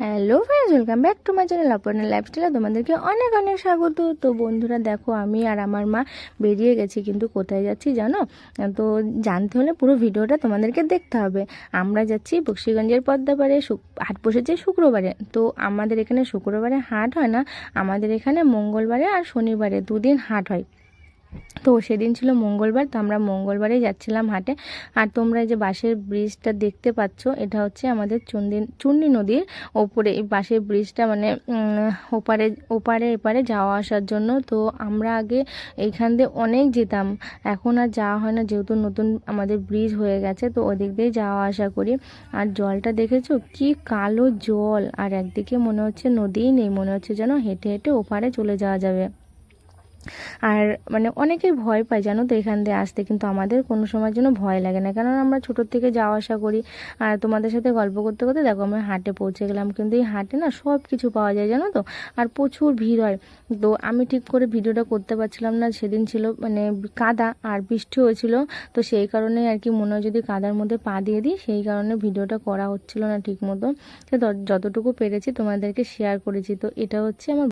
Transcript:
Hello friends welcome back to my channel Aparna লাইফস্টাইলে তোমাদেরকে অনেক অনেক স্বাগত। তো বন্ধুরা, দেখো, আমি আর আমার মা বেরিয়ে গেছি, কিন্তু কোথায় যাচ্ছি জানো? তো জানতে হলে পুরো ভিডিওটা তোমাদেরকে দেখতে হবে। আমরা যাচ্ছি বক্সিগঞ্জের পদ্মাপাড়ে হাট বসেছে শুক্রবারে। তো আমাদের এখানে শুক্রবারে হাট হয় না, আমাদের এখানে মঙ্গলবারে আর শনিবারে দুদিন হাট হয়। তো সেদিন ছিল মঙ্গলবার, তো আমরা মঙ্গলবারে যাচ্ছিলাম হাটে। আর তোমরা এই যে বাঁশের ব্রিজটা দেখতে পাচ্ছ, এটা হচ্ছে আমাদের চুন্দি চুন্নি নদীর ওপরে। এই বাঁশের ব্রিজটা মানে ওপারে ওপারে, এপারে যাওয়া আসার জন্য। তো আমরা আগে এইখান দিয়ে অনেক যেতাম। এখন আর যাওয়া হয় না, যেহেতু নতুন আমাদের ব্রিজ হয়ে গেছে, তো ওদিক দিয়ে যাওয়া আসা করি। আর জলটা দেখেছ? কি কালো জল! আর একদিকে মনে হচ্ছে নদীই নেই, মনে হচ্ছে যেন হেঁটে হেঁটে ওপারে চলে যাওয়া যাবে। আর মানে অনেকেই ভয় পায়, জানো তো, এখান দিয়ে আসতে। কিন্তু আমাদের কোনো সময়ের জন্য ভয় লাগে না। কারণ আমরা ছোটোর থেকে যাওয়া আসা করি। আর তোমাদের সাথে গল্প করতে করতে দেখো আমি হাটে পৌঁছে গেলাম। কিন্তু এই হাটে না সব কিছু পাওয়া যায়, জানো তো। আর প্রচুর ভিড় হয়। তো আমি ঠিক করে ভিডিওটা করতে পারছিলাম না। সেদিন ছিল মানে কাদা আর বৃষ্টি হয়েছিল। তো সেই কারণে আর কি মনে হয় যদি কাদার মধ্যে পা দিয়ে দিই, সেই কারণে ভিডিওটা করা হচ্ছিল না ঠিক মতো। তো যতটুকু পেরেছি তোমাদেরকে শেয়ার করেছি। তো এটা হচ্ছে আমার